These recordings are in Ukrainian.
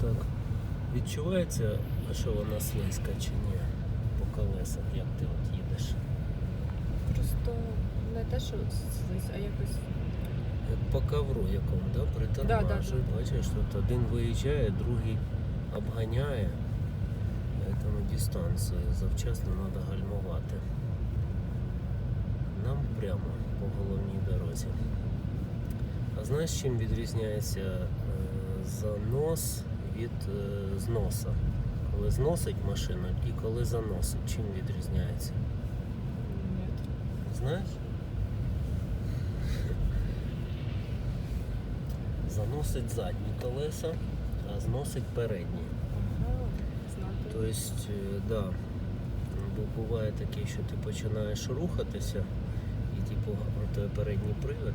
так. Відчувається, що вона слизька чи ні по колесах, як ти от їдеш. Просто не те, що слизь, а якось. Як по ковру якому, да? притормажує. Да, да, Бачиш, тут один виїжджає, другий обганяє. Тому дистанцію завчасно треба гальмувати. Нам прямо по головній дорозі. А знаєш, чим відрізняється е, занос від е, зноса? Коли зносить машина і коли заносить, чим відрізняється? Знаєш? Заносить задні колеса, а зносить передні. Тобто, е, да, бо буває таке, що ти починаєш рухатися, і типу, у тебе передній привід,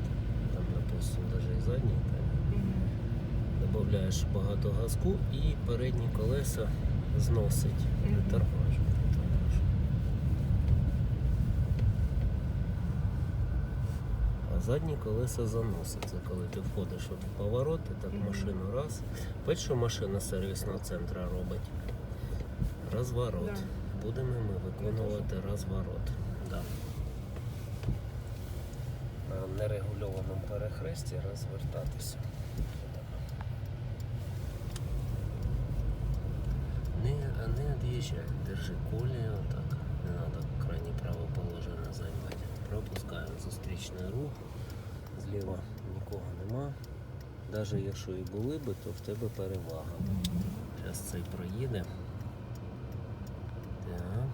там, допустим, навіть і задній. Додаєш багато газку і передні колеса зносить. Притормажує, притормажує. А задні колеса заносить. Це коли ти входиш в повороти, так машину раз. Бачиш, що машина сервісного центру робить? Розворот. Будемо ми виконувати розворот. Да. На нерегульованому перехресті розвертатися. Не, а не від'їжджай, держи колію, так. Не треба крайнє право положення займати. Пропускаємо зустрічний рух. Зліва нікого нема. Навіть якщо і були би, то в тебе перевага. Зараз цей проїде. Так.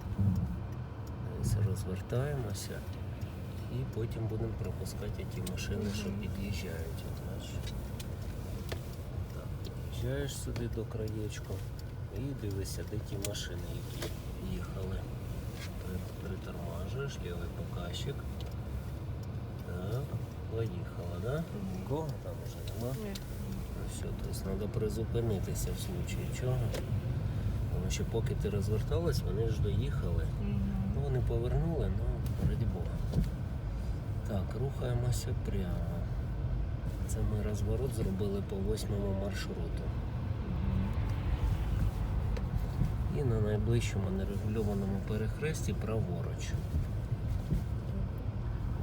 Розвертаємося. І потім будемо пропускати ті машини, що під'їжджають. Так, під'їжджаєш сюди до краєчку і дивишся, де ті машини, які їхали. Притормажуєш, лівий показчик. Так, поїхала, да? Нікого там вже нема. Ні. Ну все, тобто треба призупинитися в случаї чого. Тому що поки ти розверталась, вони ж доїхали. Ну, вони повернули, ну, раді Бога. Так, рухаємося прямо. Це ми розворот зробили по восьмому маршруту. І на найближчому нерегульованому перехресті праворуч.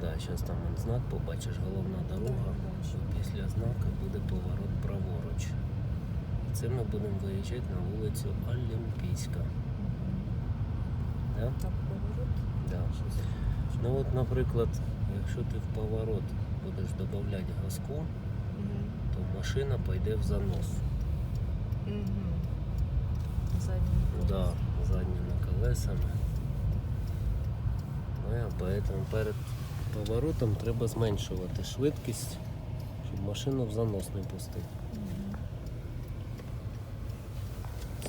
Да, зараз там знак побачиш, головна дорога. Після знака буде поворот праворуч. І це ми будемо виїжджати на вулицю Олімпійська. Да? Так, поворот. Да. Ну от, наприклад, якщо ти в поворот будеш додавати газку, то машина пойде в занос. Мгм. Задній Да, колес. задніми колесами. Ну, а поэтому перед поворотом треба зменшувати швидкість, щоб машину в занос не пустити.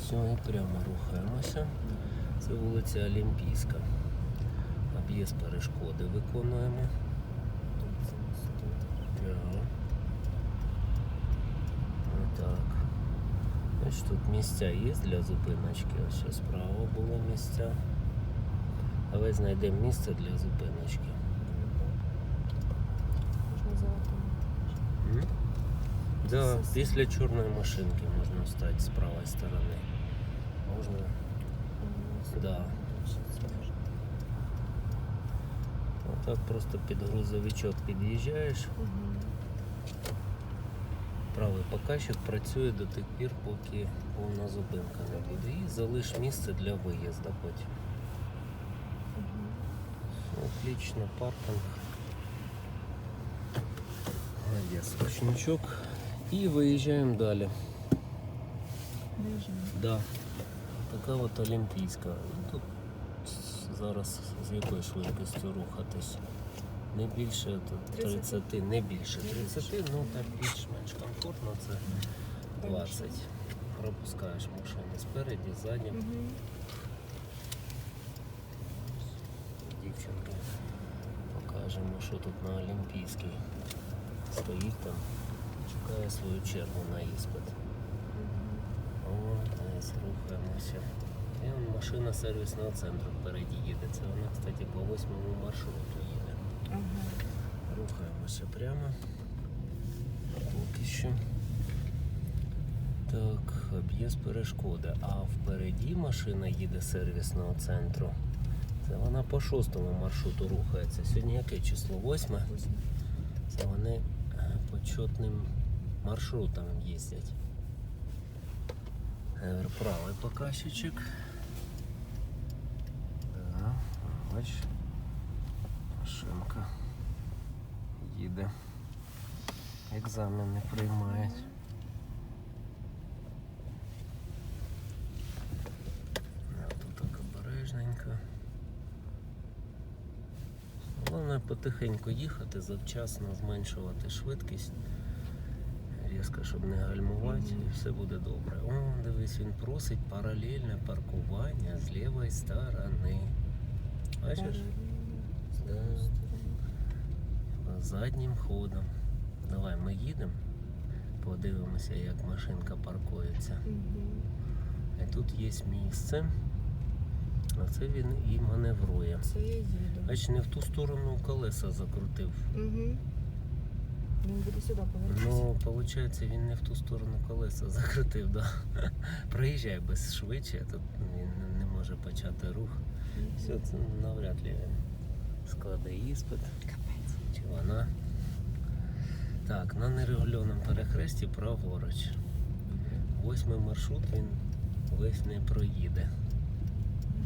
Все, і прямо рухаємося. Це вулиця Олімпійська. Об'їзд перешкоди виконуємо. Тут це тут. Так. Отак. Ось тут місця є для зупиночки. Ось справа було місця. Давай знайдемо місце для зупиночки. Можна золотим. М? Да, після чорної машинки можна встати з правої сторони. Можна. Да. Отак просто під грузовичок під'їжджаєш. Мгм. Правий показчик працює до тих пір, поки повна зупинка не буде. І залиш місце для виїзду потім. Отлично, паркінг. Молодець, ручничок. І виїжджаємо далі. Виїжджаємо. Да. Така от олімпійська. Ну, Тут зараз з якою швидкістю рухатись. Не більше тут 30, не більше 30, ну так більш-менш комфортно це 20. Пропускаєш машини спереді, ззаді. Мгм. Дівчинки покажемо, що тут на Олімпійській. Стоїть там, чекає свою чергу на іспит. О, десь рухаємося. І машина сервісного центру впереді їде. Це вона, кстати, по восьмому маршруту Ага. Рухаємося прямо. Поки що. Так, об'їзд перешкоди. А впереді машина їде з сервісного центру. Це вона по шостому маршруту рухається. Сьогодні яке число? Восьме? Це вони е, почетним маршрутом їздять. Е, Правий показчик. Да, бач. Машинка їде. Екзамени приймають. Тут так обережненько. Головне потихеньку їхати, завчасно зменшувати швидкість. Різко, щоб не гальмувати, і все буде добре. О, дивись, він просить паралельне паркування з лівої сторони. Бачиш? Да. Заднім ходом. Давай ми їдемо, подивимося, як машинка паркується. І тут є місце. А це він і маневрує. Це я їду. Бач, не в ту сторону колеса закрутив. Угу. Він буде сюди повертатися. Ну, виходить, він не в ту сторону колеса закрутив, да. Проїжджає без швидше, тут він не може почати рух. Все, це навряд ли він складе іспит. Вона. Так, на нерегульованому перехресті праворуч. Восьмий маршрут він весь не проїде.